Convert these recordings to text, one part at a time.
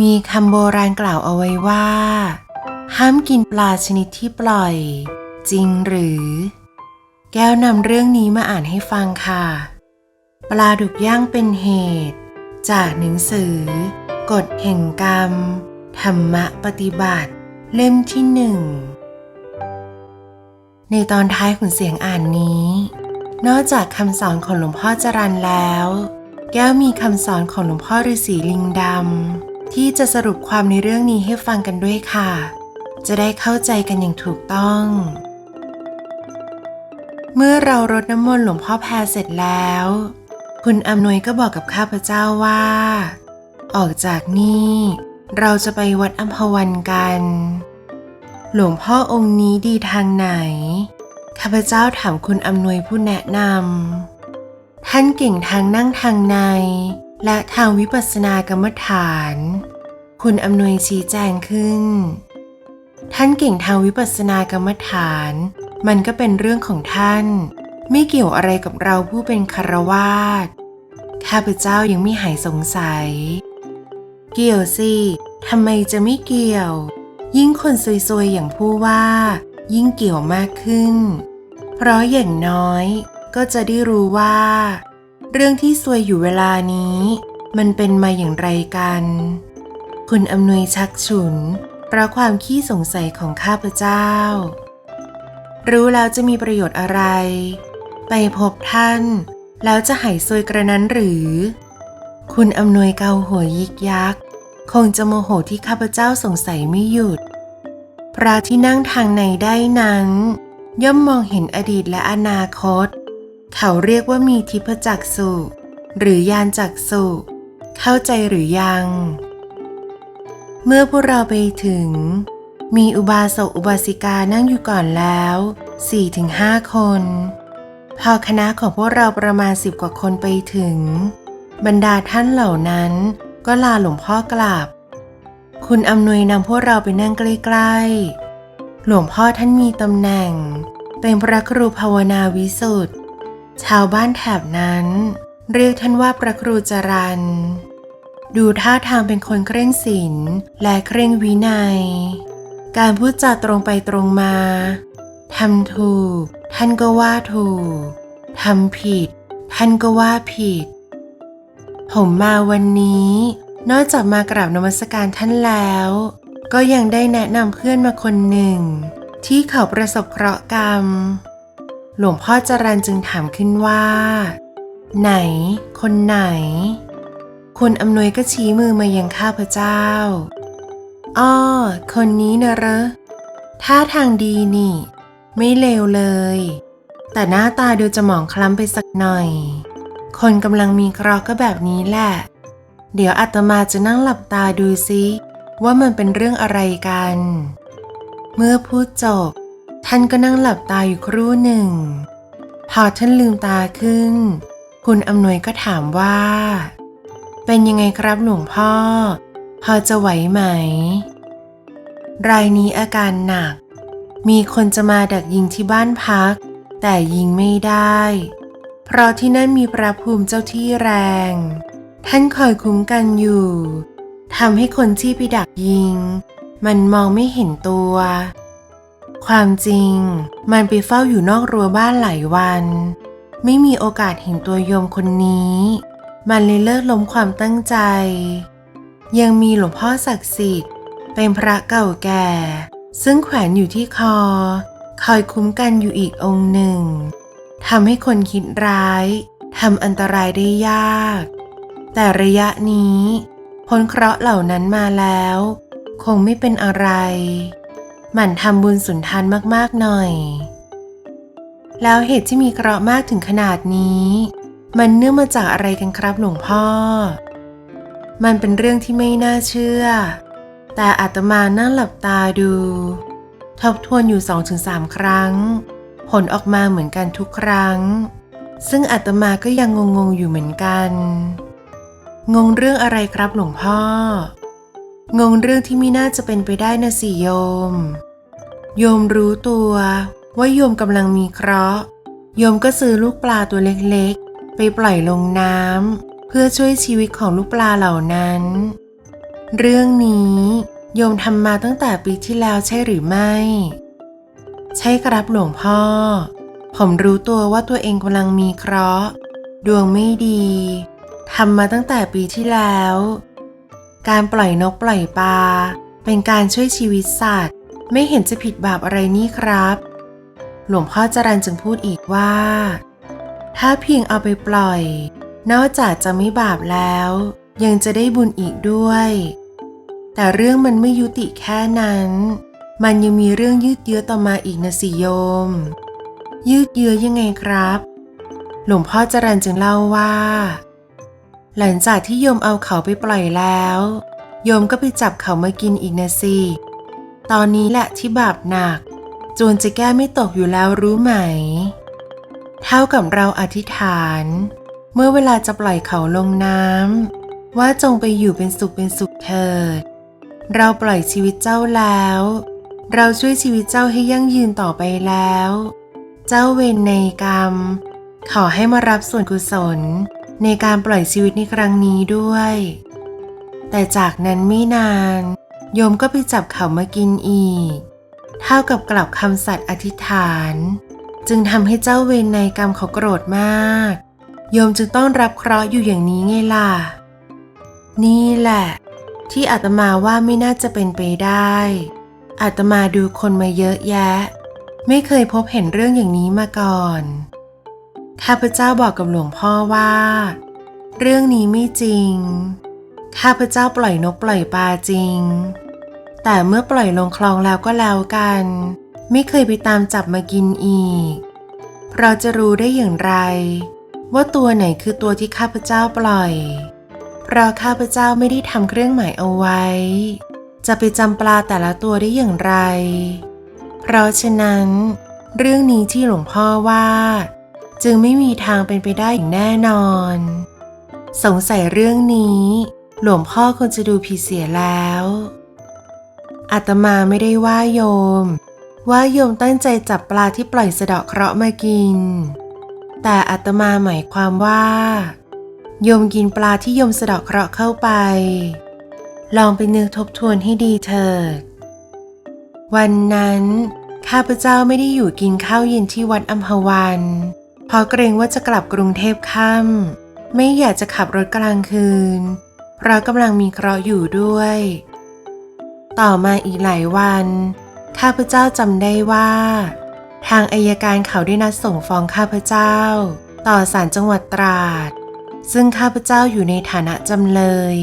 มีคำโบราณกล่าวเอาไว้ว่า ห้ามกินปลาชนิดที่ปล่อย จริงหรือ แก้วนำเรื่องนี้มาอ่านให้ฟังค่ะ ปลาดุกย่างเป็นเหตุ จากหนังสือกฎแห่งกรรม ธรรมะปฏิบัติ เล่มที่หนึ่ง ในตอนท้ายของเสียงอ่านนี้ นอกจากคำสอนของหลวงพ่อจรันแล้ว แก้วมีคำสอนของหลวงพ่อฤาษีลิงดำ ที่จะสรุปความในเรื่องนี้ให้ฟังกันด้วยค่ะ จะได้เข้าใจกันอย่างถูกต้อง เมื่อเรารดน้ำมนต์หลวงพ่อแพรเสร็จแล้ว คุณอำนวยก็บอกกับข้าพเจ้าว่า ออกจากนี่เราจะไปวัดอัมพวันกัน หลวงพ่อองค์นี้ดีทางไหน ข้าพเจ้าถามคุณอำนวยผู้แนะนำท่านเก่งทางนั่งทางใน และทางวิปัสสนากรรมฐาน คุณอำนวยชี้แจงขึ้น ท่านเก่งทางวิปัสสนากรรมฐาน มันก็เป็นเรื่องของท่าน ไม่เกี่ยวอะไรกับเราผู้เป็นคารวาสข้าพเจ้ายังไม่หายสงสัย เกี่ยวสิทำไมจะไม่เกี่ยว ยิ่งคนซวยๆอย่างผู้ว่า ยิ่งเกี่ยวมากขึ้น เพราะอย่างน้อยก็จะได้รู้ว่า เรื่องที่ซวยอยู่เวลานี้ มันเป็นมาอย่างไรกัน คุณอำนวยชักฉุน เพราะความขี้สงสัยของข้าพเจ้า รู้แล้วจะมีประโยชน์อะไร ไปพบท่าน แล้วจะหายซวยกระนั้นหรือ คุณอำนวยเกาหัวยิกยัก คงจะโมโหที่ข้าพเจ้าสงสัยไม่หยุด พระที่นั่งทางในได้นั้น ย่อมมองเห็นอดีตและอนาคต เขาเรียกว่ามีทิพจักสุหรือยานจักสุเข้าใจหรือยัง เมื่อพวกเราไปถึง มีอุบาสกอุบาสิกานั่งอยู่ก่อนแล้ว 4-5 คน พอคณะของพวกเราประมาณสิบกว่าคนไปถึง บรรดาท่านเหล่านั้นก็ลาหลวงพ่อกลับ คุณอำนวยนำพวกเราไปนั่งใกล้ๆ หลวงพ่อท่านมีตำแหน่ง เป็นพระครูภาวนาวิสุทธ์ ชาวบ้านแถบนั้น เรียกท่านว่าพระครูจรันดูท่าทางเป็นคนเคร่งศีลและเคร่งวินัย การพูดจาตรงไปตรงมาทำถูก ท่านก็ว่าถูกทำผิด ท่านก็ว่าผิด ผมมาวันนี้ นอกจากมากราบนมัสการท่านแล้ว ก็ยังได้แนะนำเพื่อนมาคนหนึ่ง ที่เขาประสบเคราะห์กรรม หลวงพ่อจรันจึงถามขึ้นว่า ไหน คนไหนคุณอำนวยก็ชี้มือมายังข้าพเจ้า อ้อ คนนี้นะเหรอท่าทางดีนี่ ไม่เลวเลย แต่หน้าตาดูจะหมองคล้ำไปสักหน่อย คนกำลังมีเคราะห์ก็แบบนี้แหละ เดี๋ยวอาตมาจะนั่งหลับตาดูซิว่ามันเป็นเรื่องอะไรกัน เมื่อพูดจบ ท่านก็นั่งหลับตาอยู่ครู่หนึ่ง พอท่านลืมตาขึ้น คุณอำนวยก็ถามว่า เป็นยังไงครับหลวงพ่อ พอจะไหวไหม รายนี้อาการหนัก มีคนจะมาดักยิงที่บ้านพัก แต่ยิงไม่ได้ เพราะที่นั่นมีพระภูมิเจ้าที่แรง ท่านคอยคุ้มกันอยู่ทำให้คนที่ไปดักยิง มันมองไม่เห็นตัว ความจริง มันไปเฝ้าอยู่นอกรั้วบ้านหลายวัน ไม่มีโอกาสเห็นตัวโยมคนนี้ มันเลยเลิกล้มความตั้งใจ ยังมีหลวงพ่อศักดิ์สิทธิ์ เป็นพระเก่าแก่ ซึ่งแขวนอยู่ที่คอ คอยคุ้มกันอยู่อีกองค์หนึ่งทำให้คนคิดร้ายทำอันตรายได้ยาก แต่ระยะนี้พ้นเคราะห์เหล่านั้นมาแล้ว คงไม่เป็นอะไร หมั่นทำบุญสุนทานมากๆหน่อย แล้วเหตุที่มีเคราะห์มากถึงขนาดนี้ มันเนื่องมาจากอะไรกันครับหลวงพ่อ มันเป็นเรื่องที่ไม่น่าเชื่อ แต่อาตมานั่งหลับตาดู ทบทวนอยู่สองถึงสามครั้ง ผลออกมาเหมือนกันทุกครั้ง ซึ่งอาตมาก็ยังงงๆอยู่เหมือนกัน งงเรื่องอะไรครับหลวงพ่อ งงเรื่องที่ไม่น่าจะเป็นไปได้นะสิโยม โยมรู้ตัวว่าโยมกำลังมีเคราะห์ โยมก็ซื้อลูกปลาตัวเล็กๆ ไปปล่อยลงน้ำเพื่อช่วยชีวิตของลูกปลาเหล่านั้น เรื่องนี้โยมทำมาตั้งแต่ปีที่แล้วใช่หรือไม่ ใช่ครับหลวงพ่อ ผมรู้ตัวว่าตัวเองกำลังมีเคราะห์ ดวงไม่ดีทำมาตั้งแต่ปีที่แล้ว การปล่อยนกปล่อยปลา เป็นการช่วยชีวิตสัตว์ ไม่เห็นจะผิดบาปอะไรนี่ครับ หลวงพ่อจรันจึงพูดอีกว่า ถ้าเพียงเอาไปปล่อย นอกจากจะไม่บาปแล้ว ยังจะได้บุญอีกด้วย แต่เรื่องมันไม่ยุติแค่นั้น มันยังมีเรื่องยืดเยื้อต่อมาอีกนะสิโยม ยืดเยื้อยังไงครับ หลวงพ่อจรันจึงเล่าว่า หลังจากที่โยมเอาเขาไปปล่อยแล้ว โยมก็ไปจับเขามากินอีกนะสิ ตอนนี้แหละที่บาปหนักจวนจะแก้ไม่ตกอยู่แล้วรู้ไหม เท่ากับเราอธิษฐาน เมื่อเวลาจะปล่อยเขาลงน้ำว่าจงไปอยู่เป็นสุขเป็นสุขเถิด เราปล่อยชีวิตเจ้าแล้ว เราช่วยชีวิตเจ้าให้ยั่งยืนต่อไปแล้ว เจ้าเวรในกรรม ขอให้มารับส่วนกุศล ในการปล่อยชีวิตในครั้งนี้ด้วย แต่จากนั้นไม่นาน โยมก็ไปจับเขามากินอีก เท่ากับกลับคำสัตย์อธิษฐาน จึงทำให้เจ้าเวรในกรรมเขาโกรธมาก โยมจึงต้องรับเคราะห์อยู่อย่างนี้ไงล่ะ นี่แหละ ที่อาตมาว่าไม่น่าจะเป็นไปได้ อาตมาดูคนมาเยอะแยะ ไม่เคยพบเห็นเรื่องอย่างนี้มาก่อน ข้าพเจ้าบอกกับหลวงพ่อว่า เรื่องนี้ไม่จริง ข้าพเจ้าปล่อยนกปล่อยปลาจริง แต่เมื่อปล่อยลงคลองแล้วก็แล้วกัน ไม่เคยไปตามจับมากินอีก เราจะรู้ได้อย่างไร ว่าตัวไหนคือตัวที่ข้าพเจ้าปล่อย เพราะข้าพเจ้าไม่ได้ทำเครื่องหมายเอาไว้ จะไปจำปลาแต่ละตัวได้อย่างไร เพราะฉะนั้น เรื่องนี้ที่หลวงพ่อว่า จึงไม่มีทางเป็นไปได้อย่างแน่นอน สงสัยเรื่องนี้ หลวงพ่อควรจะดูผิดเสียแล้วอาตมาไม่ได้ว่าโยม ว่าโยมตั้งใจจับปลาที่ปล่อยสะเดาะเคราะห์มากิน แต่อาตมาหมายความว่า โยมกินปลาที่โยมสะเดาะเคราะห์เข้าไป ลองไปนึกทบทวนให้ดีเถิด วันนั้น ข้าพเจ้าไม่ได้อยู่กินข้าวเย็นที่วัดอัมพวัน เพราะเกรงว่าจะกลับกรุงเทพค่ำไม่อยากจะขับรถกลางคืน เพราะกำลังมีเคราะห์อยู่ด้วย ต่อมาอีกหลายวัน ข้าพเจ้าจำได้ว่า ทางอายการเขาได้นัดส่งฟ้องข้าพเจ้า ต่อศาลจังหวัดตราด ซึ่งข้าพเจ้าอยู่ในฐานะจำเลย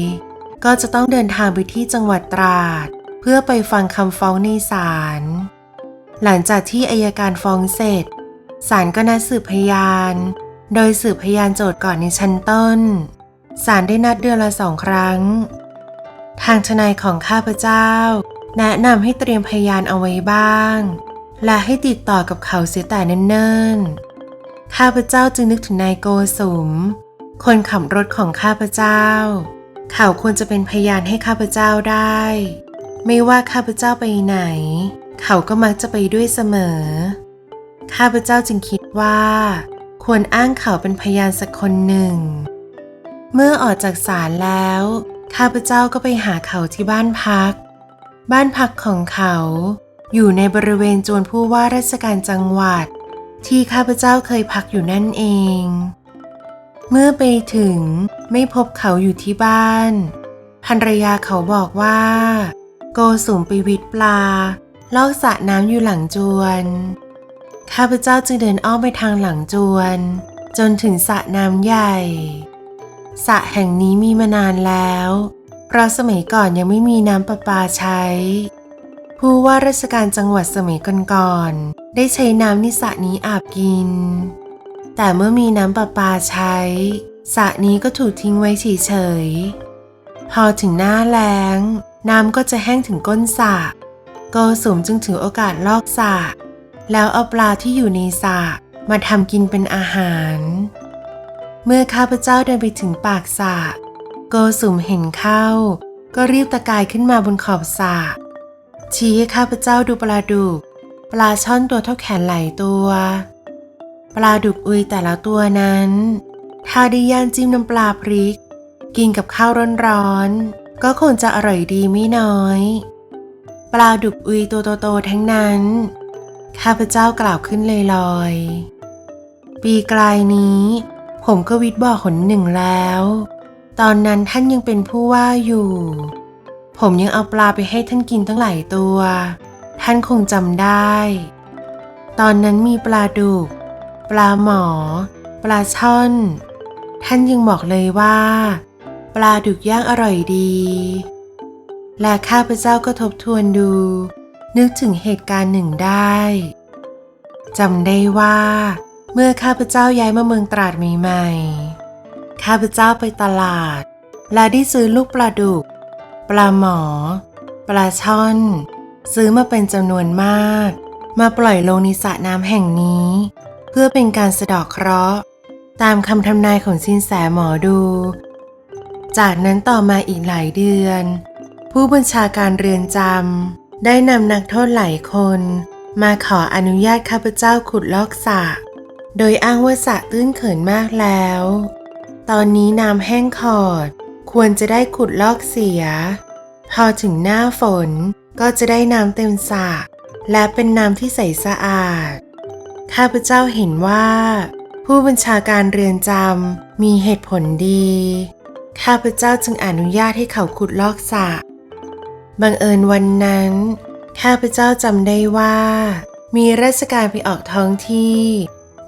ก็จะต้องเดินทางไปที่จังหวัดตราด เพื่อไปฟังคำฟ้องในศาลหลังจากที่อายการฟ้องเสร็จ ศาลก็นัดสืบพยาน โดยสืบพยานโจทย์ก่อนในชั้นต้น ศาลได้นัดเดือนละสองครั้ง ทางทนายของข้าพเจ้า แนะนำให้เตรียมพยานเอาไว้บ้าง และให้ติดต่อกับเขาเสียแต่เนิ่นๆ ข้าพเจ้าจึงนึกถึงนายโกสุม คนขับรถของข้าพเจ้า เขาควรจะเป็นพยานให้ข้าพเจ้าได้ ไม่ว่าข้าพเจ้าไปไหน เขาก็มักจะไปด้วยเสมอ ข้าพเจ้าจึงคิดว่า ควรอ้างเขาเป็นพยานสักคนหนึ่ง เมื่อออกจากศาลแล้ว ข้าพเจ้าก็ไปหาเขาที่บ้านพัก บ้านพักของเขาอยู่ในบริเวณจวนผู้ว่าราชการจังหวัด ที่ข้าพเจ้าเคยพักอยู่นั่นเอง เมื่อไปถึงไม่พบเขาอยู่ที่บ้านภรรยาเขาบอกว่า โกสุมไปวิดปลาลอกสระน้ำอยู่หลังจวน ข้าพเจ้าจึงเดินอ้อมไปทางหลังจวน จนถึงสระน้ำใหญ่สระแห่งนี้มีมานานแล้วเพราะสมัยก่อนยังไม่มีน้ำประปาใช้ ผู้ว่าราชการจังหวัดสมัยก่อนๆได้ใช้น้ำในสระนี้อาบกิน แต่เมื่อมีน้ำประปาใช้สระนี้ก็ถูกทิ้งไว้เฉยๆพอถึงหน้าแล้ง น้ำก็จะแห้งถึงก้นสระโกสุมจึงถือโอกาสลอกสระ แล้วเอาปลาที่อยู่ในสระมาทำกินเป็นอาหาร เมื่อข้าพเจ้าเดินไปถึงปากสระโกสุมเห็นเข้า ก็รีบตะกายขึ้นมาบนขอบสระชี้ให้ข้าพเจ้าดูปลาดุก ปลาช่อนตัวเท่าแขนไหลตัว ปลาดุกอุยแต่ละตัวนั้น ถ้าได้ย่างจิ้มน้ำปลาพริก กินกับข้าวร้อนๆก็คงจะอร่อยดีไม่น้อย ปลาดุกอุยตัวโตๆทั้งนั้น ข้าพเจ้ากล่าวขึ้นลอยๆ ปีกลายนี้ ผมก็วิทย์บ่อหนหนึ่งแล้ว ตอนนั้นท่านยังเป็นผู้ว่าอยู่ ผมยังเอาปลาไปให้ท่านกินตั้งหลายตัว ท่านคงจำได้ ตอนนั้นมีปลาดุก ปลาหมอ ปลาช่อน ท่านยังบอกเลยว่า ปลาดุกย่างอร่อยดี และข้าพเจ้าก็ทบทวนดู นึกถึงเหตุการณ์หนึ่งได้จำได้ว่า เมื่อข้าพเจ้าย้ายมาเมืองตราดใหม่ๆข้าพเจ้าไปตลาด และได้ซื้อลูกปลาดุก ปลาหมอ ปลาช่อน ซื้อมาเป็นจำนวนมาก มาปล่อยลงในสระน้ำแห่งนี้ เพื่อเป็นการสะดอกเคราะห์ ตามคำทำนายของสินแสหมอดู จากนั้นต่อมาอีกหลายเดือน ผู้บัญชาการเรือนจำ ได้นำนักโทษหลายคน มาขออนุญาตข้าพเจ้าขุดลอกสระโดยอ้างว่าสระตื้นเขินมากแล้ว ตอนนี้น้ำแห้งขอด ควรจะได้ขุดลอกเสีย พอถึงหน้าฝนก็จะได้น้ำเต็มสระและเป็นน้ำที่ใสสะอาด ข้าพเจ้าเห็นว่า ผู้บัญชาการเรือนจำมีเหตุผลดี ข้าพเจ้าจึงอนุญาตให้เขาขุดลอกสระ บังเอิญวันนั้น ข้าพเจ้าจำได้ว่า มีราชการไปออกท้องที่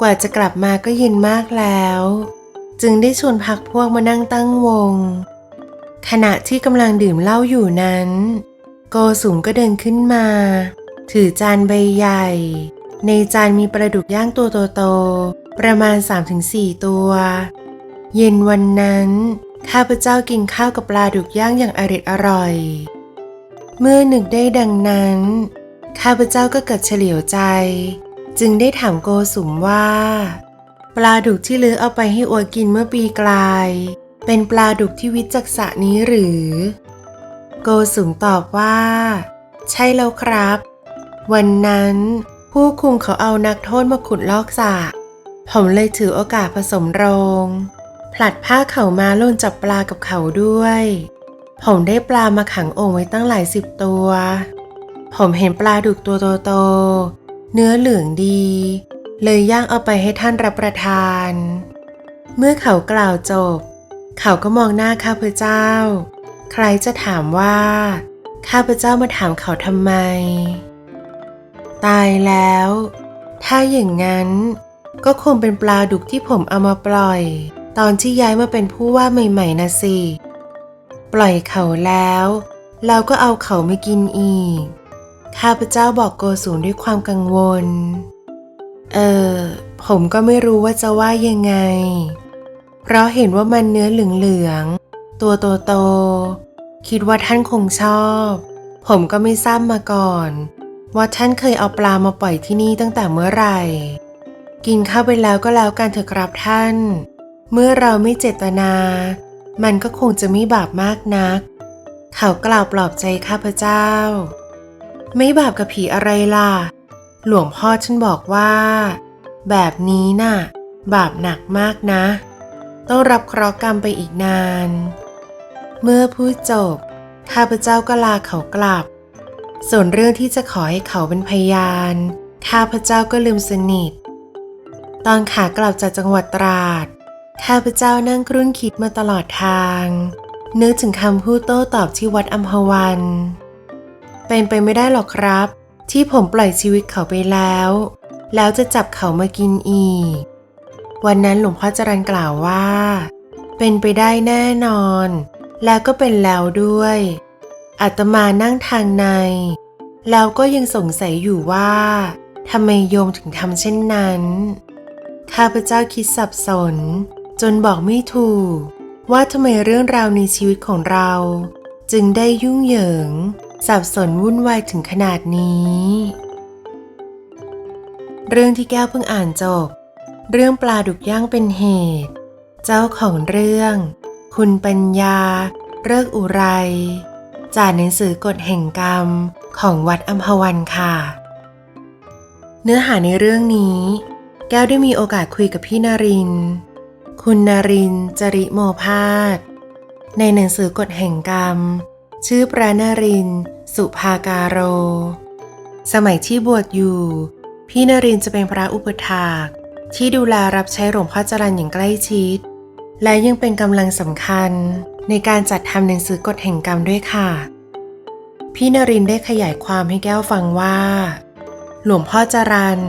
กว่าจะกลับมาก็เย็นมากแล้ว จึงได้ชวนพักพวกมานั่งตั้งวง ขณะที่กำลังดื่มเหล้าอยู่นั้น โกสุมก็เดินขึ้นมา ถือจานใบใหญ่ ในจานมีปลาดุกย่างตัวโตๆประมาณ 3-4 ตัว เย็นวันนั้นข้าพเจ้ากินข้าวกับปลาดุกย่างอย่างอร็ดอร่อย เมื่อนึกได้ดังนั้น ข้าพเจ้าก็เกิดเฉลียวใจ จึงได้ถามโกสุมว่า ปลาดุกที่ลือเอาไปให้อัวกินเมื่อปีกลาย เป็นปลาดุกที่วิจักษะนี้หรือ โกสุมตอบว่า ใช่แล้วครับ วันนั้น ผู้คุมเขาเอานักโทษมาขุดลอกสระผมเลยถือโอกาสผสมโรง ผลัดผ้าเขามาล่นจับปลากับเขาด้วย ผมได้ปลามาขังโอ่งไว้ตั้งหลายสิบตัว ผมเห็นปลาดุกตัวโตๆ เนื้อเหลืองดี เลยย่างเอาไปให้ท่านรับประทาน เมื่อเขากล่าวจบ เขาก็มองหน้าข้าพเจ้า ใครจะถามว่า ข้าพเจ้ามาถามเขาทำไม ตายแล้ว ถ้าอย่างนั้นก็คงเป็นปลาดุกที่ผมเอามาปล่อย ตอนที่ย้ายมาเป็นผู้ว่าใหม่ๆนะสิ ปล่อยเขาแล้ว เราก็เอาเขาไม่กินอีก ข้าพเจ้าบอกโกสูนด้วยความกังวล เออ ผมก็ไม่รู้ว่าจะว่ายังไง เพราะเห็นว่ามันเนื้อเหลืองๆ ตัวโตๆ คิดว่าท่านคงชอบ ผมก็ไม่ทราบมาก่อน ว่าท่านเคยเอาปลามาปล่อยที่นี่ตั้งแต่เมื่อไหร่ กินข้าวไปแล้วก็แล้วกันเถอะครับท่าน เมื่อเราไม่เจตนา มันก็คงจะไม่บาปมากนัก เขากล่าวปลอบใจข้าพเจ้า ไม่บาปกับผีอะไรล่ะ หลวงพ่อฉันบอกว่า แบบนี้น่ะ บาปหนักมากนะ ต้องรับเคราะห์กรรมไปอีกนาน เมื่อพูดจบ ข้าพเจ้าก็ลาเขากลับ ส่วนเรื่องที่จะขอให้เขาเป็นพยาน ข้าพเจ้าก็ลืมสนิท ตอนขากลับจากจังหวัดตราด ข้าพเจ้านั่งครุ่นคิดมาตลอดทาง นึกถึงคำพูดโต้ตอบที่วัดอัมพวัน เป็นไปไม่ได้หรอกครับ ที่ผมปล่อยชีวิตเขาไปแล้ว แล้วจะจับเขามากินอีก วันนั้นหลวงพ่อจรันกล่าวว่า เป็นไปได้แน่นอน แล้วก็เป็นแล้วด้วยอาตมานั่งทางใน แล้วก็ยังสงสัยอยู่ว่าทำไมโยมถึงทำเช่นนั้น ข้าพเจ้าคิดสับสน จนบอกไม่ถูก ว่าทำไมเรื่องราวในชีวิตของเรา จึงได้ยุ่งเหยิง สับสนวุ่นวายถึงขนาดนี้ เรื่องที่แก้วเพิ่งอ่านจบ เรื่องปลาดุกย่างเป็นเหตุ เจ้าของเรื่อง คุณปัญญา เลิกอุไรจากหนังสือกฎแห่งกรรมของวัดอัมพวันค่ะ เนื้อหาในเรื่องนี้ แก้วได้มีโอกาสคุยกับพี่นาริน คุณนารินจริโมพาสในหนังสือกฎแห่งกรรม ชื่อพระนริน สุภาการโร สมัยที่บวชอยู่ พี่นรินจะเป็นพระอุปถาก ที่ดูแลรับใช้หลวงพ่อจรันอย่างใกล้ชิด และยังเป็นกำลังสำคัญในการจัดทำหนังสือกฎแห่งกรรมด้วยค่ะ พี่นรินได้ขยายความให้แก้วฟังว่า หลวงพ่อจรัน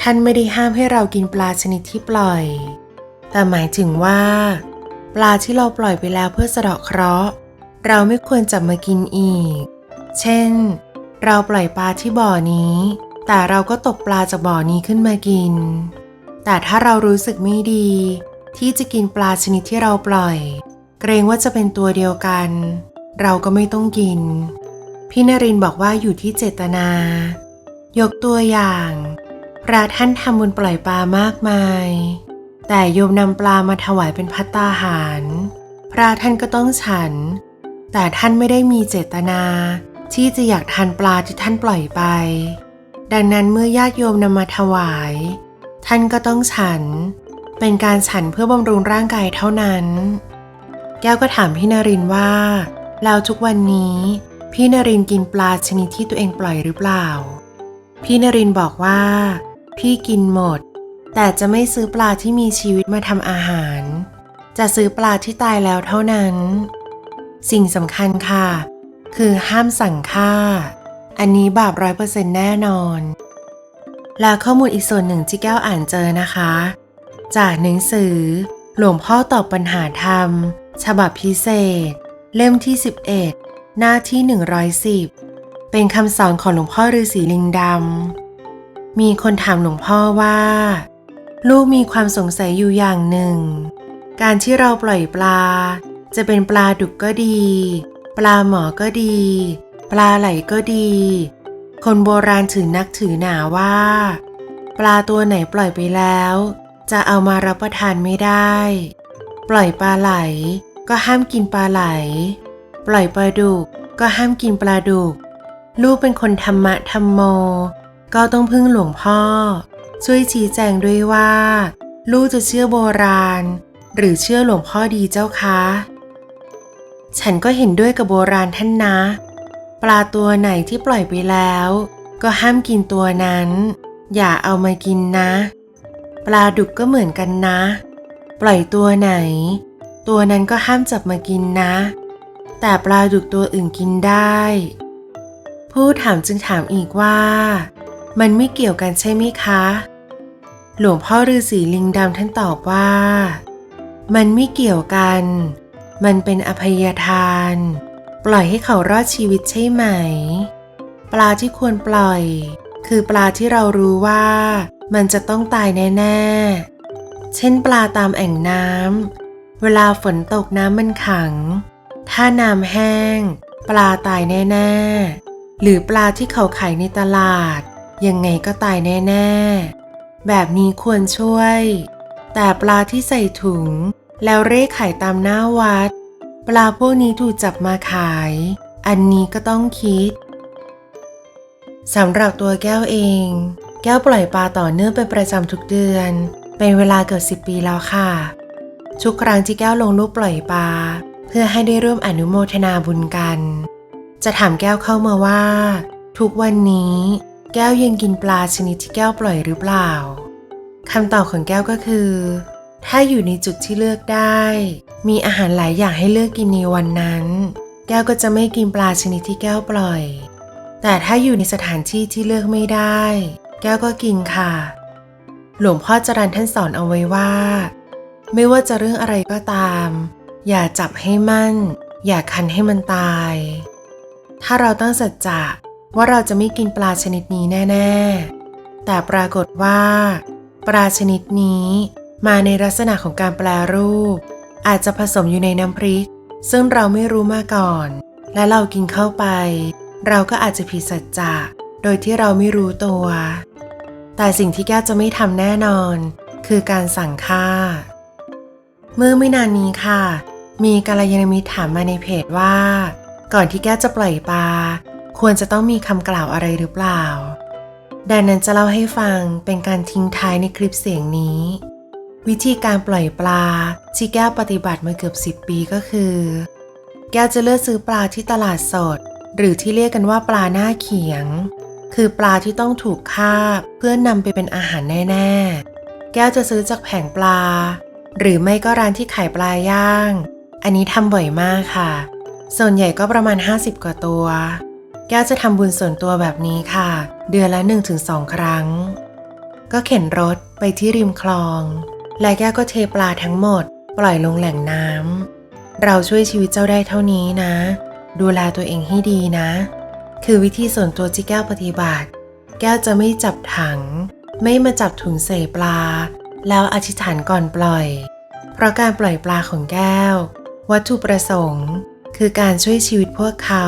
ท่านไม่ได้ห้ามให้เรากินปลาชนิดที่ปล่อย แต่หมายถึงว่า ปลาที่เราปล่อยไปแล้วเพื่อสะเดาะเคราะห์ เราไม่ควรจับมากินอีก เช่น เราปล่อยปลาที่บ่อนี้ แต่เราก็ตกปลาจากบ่อนี้ขึ้นมากิน แต่ถ้าเรารู้สึกไม่ดี ที่จะกินปลาชนิดที่เราปล่อย เกรงว่าจะเป็นตัวเดียวกัน เราก็ไม่ต้องกิน พี่นรินบอกว่าอยู่ที่เจตนา ยกตัวอย่างพระท่านทำบุญปล่อยปลามากมาย แต่โยมนำปลามาถวายเป็นพัตตาหาร พระท่านก็ต้องฉัน แต่ท่านไม่ได้มีเจตนา ที่จะอยากทานปลาที่ท่านปล่อยไป ดังนั้นเมื่อญาติโยมนำมาถวาย ท่านก็ต้องฉัน เป็นการฉันเพื่อบำรุงร่างกายเท่านั้น แก้วก็ถามพี่นรินว่า แล้วทุกวันนี้พี่นรินกินปลาชนิดที่ตัวเองปล่อยหรือเปล่า พี่นรินบอกว่า พี่กินหมด แต่จะไม่ซื้อปลาที่มีชีวิตมาทำอาหาร จะซื้อปลาที่ตายแล้วเท่านั้น สิ่งสำคัญค่ะ คือห้ามสั่งฆ่า อันนี้บาปร้อยเปอร์เซ็นต์แน่นอน แล้วข้อมูลอีกส่วนหนึ่งที่แก้วอ่านเจอนะคะ จากหนังสือ หลวงพ่อตอบปัญหาธรรม ฉบับพิเศษ เล่มที่ 11 หน้าที่ 110 เป็นคำสอนของหลวงพ่อฤาษีลิงดำมีคนถามหลวงพ่อว่า ลูกมีความสงสัยอยู่อย่างหนึ่ง การที่เราปล่อยปลา จะเป็นปลาดุกก็ดี ปลาหมอก็ดี ปลาไหลก็ดี คนโบราณถือนักถือหนาว่า ปลาตัวไหนปล่อยไปแล้ว จะเอามารับประทานไม่ได้ ปล่อยปลาไหลก็ห้ามกินปลาไหล ปล่อยปลาดุกก็ห้ามกินปลาดุก ลูกเป็นคนธรรมะธรรมโม ก็ต้องพึ่งหลวงพ่อ ช่วยชี้แจงด้วยว่า ลูกจะเชื่อโบราณ หรือเชื่อหลวงพ่อดีเจ้าคะฉันก็เห็นด้วยกับโบราณท่านนะ ปลาตัวไหนที่ปล่อยไปแล้ว ก็ห้ามกินตัวนั้น อย่าเอามากินนะ ปลาดุกก็เหมือนกันนะ ปล่อยตัวไหน ตัวนั้นก็ห้ามจับมากินนะ แต่ปลาดุกตัวอื่นกินได้ ผู้ถามจึงถามอีกว่า มันไม่เกี่ยวกันใช่ไหมคะ หลวงพ่อฤาษีลิงดำท่านตอบว่า มันไม่เกี่ยวกัน มันเป็นอภัยทาน ปล่อยให้เขารอดชีวิตใช่ไหม ปลาที่ควรปล่อย คือปลาที่เรารู้ว่ามันจะต้องตายแน่ ๆ เช่นปลาตามแอ่งน้ำ เวลาฝนตกน้ำมันขัง ถ้าน้ำแห้ง ปลาตายแน่ ๆ หรือปลาที่เขาขายในตลาด ยังไงก็ตายแน่ๆ แบบนี้ควรช่วย แต่ปลาที่ใส่ถุง แล้วเร่ขายตามหน้าวัด ปลาพวกนี้ถูกจับมาขาย อันนี้ก็ต้องคิดสำหรับตัวแก้วเอง แก้วปล่อยปลาต่อเนื่องเป็นประจำทุกเดือน เป็นเวลาเกือบสิบปีแล้วค่ะ ทุกครั้งที่แก้วลงรูปปล่อยปลาเพื่อให้ได้ร่วมอนุโมทนาบุญกัน จะถามแก้วเข้ามาว่า ทุกวันนี้ แก้วยังกินปลาชนิดที่แก้วปล่อยหรือเปล่าคำตอบของแก้วก็คือ ถ้าอยู่ในจุดที่เลือกได้ มีอาหารหลายอย่างให้เลือกกินในวันนั้น แก้วก็จะไม่กินปลาชนิดที่แก้วปล่อย แต่ถ้าอยู่ในสถานที่ที่เลือกไม่ได้ แก้วก็กินค่ะ หลวงพ่อจรันท่านสอนเอาไว้ว่า ไม่ว่าจะเรื่องอะไรก็ตาม อย่าจับให้มั่น อย่าคันให้มันตาย ถ้าเราตั้งสัจจะ ว่าเราจะไม่กินปลาชนิดนี้แน่ ๆ แต่ปรากฏว่า ปลาชนิดนี้มาในลักษณะของการแปลรูป อาจจะผสมอยู่ในน้ำพริก ซึ่งเราไม่รู้มาก่อน และเรากินเข้าไป เราก็อาจจะผิดสัจจะโดยที่เราไม่รู้ตัว แต่สิ่งที่แก้วจะไม่ทำแน่นอน คือการสั่งฆ่า เมื่อไม่นานนี้ค่ะ มีกัลยาณมิตรถามมาในเพจว่า ก่อนที่แก้วจะปล่อยปลา ควรจะต้องมีคำกล่าวอะไรหรือเปล่า ดังนั้นจะเล่าให้ฟังเป็นการทิ้งท้ายในคลิปเสียงนี้ วิธีการปล่อยปลาที่แก้วปฏิบัติมาเกือบ 10 ปีก็คือ แก้วจะเลือกซื้อปลาที่ตลาดสด หรือที่เรียกกันว่าปลาหน้าเขียง คือปลาที่ต้องถูกฆ่าเพื่อนนำไปเป็นอาหารแน่ๆ แก้วจะซื้อจากแผงปลา หรือไม่ก็ร้านที่ขายปลาย่าง อันนี้ทำบ่อยมากค่ะ ส่วนใหญ่ก็ประมาณ 50 กว่าตัว แก้วจะทำบุญส่วนตัวแบบนี้ค่ะ เดือนละ 1-2 ครั้ง ก็เข็นรถไปที่ริมคลอง และแก้วก็เทปลาทั้งหมด ปล่อยลงแหล่งน้ำเราช่วยชีวิตเจ้าได้เท่านี้นะ ดูแลตัวเองให้ดีนะ คือวิธีส่วนตัวที่แก้วปฏิบัติ แก้วจะไม่จับถัง ไม่มาจับถุงใส่ปลา แล้วอธิษฐานก่อนปล่อย เพราะการปล่อยปลาของแก้ว วัตถุประสงค์ คือการช่วยชีวิตพวกเขา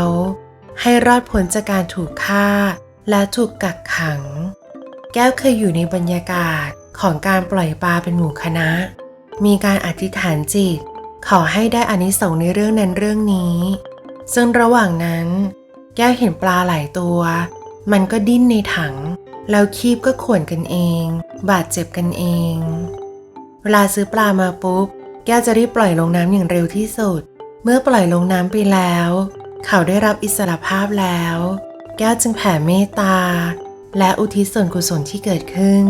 ให้รอดพ้นจากการถูกฆ่า และถูกกักขัง แก้วเคยอยู่ในบรรยากาศของการปล่อยปลาเป็นหมู่คณะ มีการอธิษฐานจิต ขอให้ได้อานิสงส์ในเรื่องนั้นเรื่องนี้ ซึ่งระหว่างนั้น แก้วเห็นปลาหลายตัว มันก็ดิ้นในถัง แล้วคีบก็ข่วนกันเอง บาดเจ็บกันเอง เวลาซื้อปลามาปุ๊บ แก้วจะรีบปล่อยลงน้ำอย่างเร็วที่สุด เมื่อปล่อยลงน้ำไปแล้ว เขาได้รับอิสรภาพแล้ว แก้วจึงแผ่เมตตา และอุทิศส่วนกุศลที่เกิดขึ้น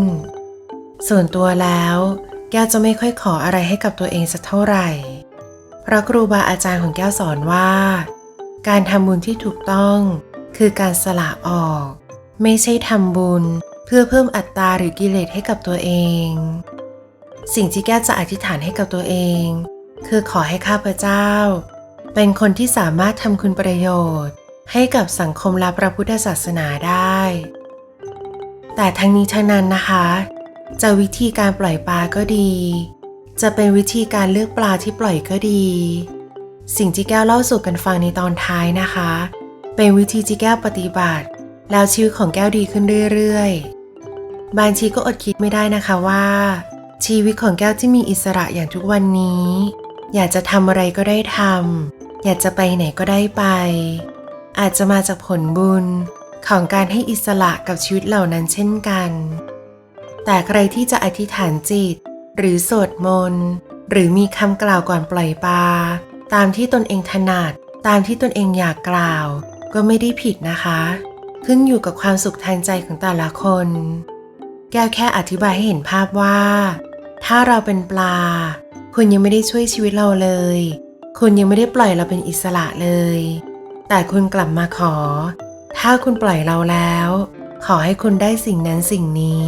ส่วนตัวแล้ว แก้วจะไม่ค่อยขออะไรให้กับตัวเองสักเท่าไหร่เพราะครูบาอาจารย์ของแก้วสอนว่า การทำบุญที่ถูกต้องคือการสละออก ไม่ใช่ทำบุญเพื่อเพิ่มอัตตาหรือกิเลสให้กับตัวเอง สิ่งที่แก้วจะอธิษฐานให้กับตัวเอง คือขอให้ข้าพเจ้า เป็นคนที่สามารถทำคุณประโยชน์ ให้กับสังคมและพระพุทธศาสนาได้ แต่ทั้งนี้ทั้งนั้นนะคะ จะวิธีการปล่อยปลาก็ดี จะเป็นวิธีการเลือกปลาที่ปล่อยก็ดี สิ่งที่แก้วเล่าสู่กันฟังในตอนท้ายนะคะ เป็นวิธีที่แก้วปฏิบัติ แล้วชีวิตของแก้วดีขึ้นเรื่อยๆบางทีก็อดคิดไม่ได้นะคะว่า ชีวิตของแก้วที่มีอิสระอย่างทุกวันนี้อยากจะทำอะไรก็ได้ทำ อยากจะไปไหนก็ได้ไป อาจจะมาจากผลบุญของการให้อิสระกับชีวิตเหล่านั้นเช่นกัน แต่ใครที่จะอธิษฐานจิต หรือสวดมนต์ หรือมีคำกล่าวก่อนปล่อยปลา ตามที่ตนเองถนัด ตามที่ตนเองอยากกล่าว ก็ไม่ได้ผิดนะคะ ขึ้นอยู่กับความสุขทางใจของแต่ละคน แก้วแค่อธิบายให้เห็นภาพว่า ถ้าเราเป็นปลา คุณยังไม่ได้ช่วยชีวิตเราเลย คุณยังไม่ได้ปล่อยเราเป็นอิสระเลย แต่คุณกลับมาขอ ถ้าคุณปล่อยเราแล้ว ขอให้คุณได้สิ่งนั้นสิ่งนี้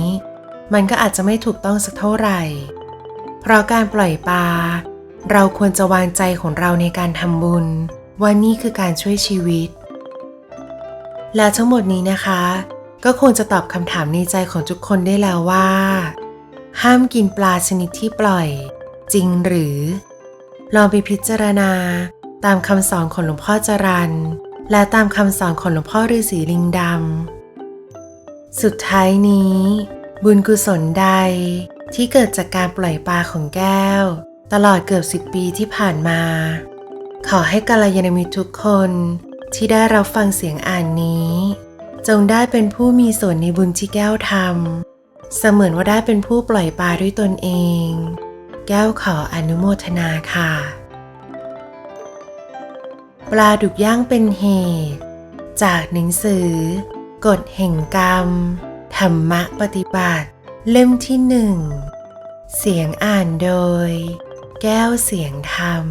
มันก็อาจจะไม่ถูกต้องสักเท่าไหร่ เพราะการปล่อยปลา เราควรจะวางใจของเราในการทำบุญ ว่านี่คือการช่วยชีวิต และทั้งหมดนี้นะคะ ก็คงจะตอบคำถามในใจของทุกคนได้แล้วว่า ห้ามกินปลาชนิดที่ปล่อย จริงหรือ ลองไปพิจารณา ตามคำสอนของหลวงพ่อจรันและตามคำสอนของหลวงพ่อฤาษีลิงดำ สุดท้ายนี้ บุญกุศลใดที่เกิดจากการปล่อยปลาของแก้ว ตลอดเกือบสิบปีที่ผ่านมา ขอให้กัลยาณมิตรทุกคนที่ได้รับฟังเสียงอ่านนี้ จงได้เป็นผู้มีส่วนในบุญที่แก้วทำเสมือนว่าได้เป็นผู้ปล่อยปลาด้วยตนเอง แก้วขออนุโมทนาค่ะ ปลาดุกย่างเป็นเหตุ จากหนังสือกฎแห่งกรรม ธรรมะปฏิบัติ เล่มที่หนึ่ง เสียงอ่านโดย แก้วเสียงธรรม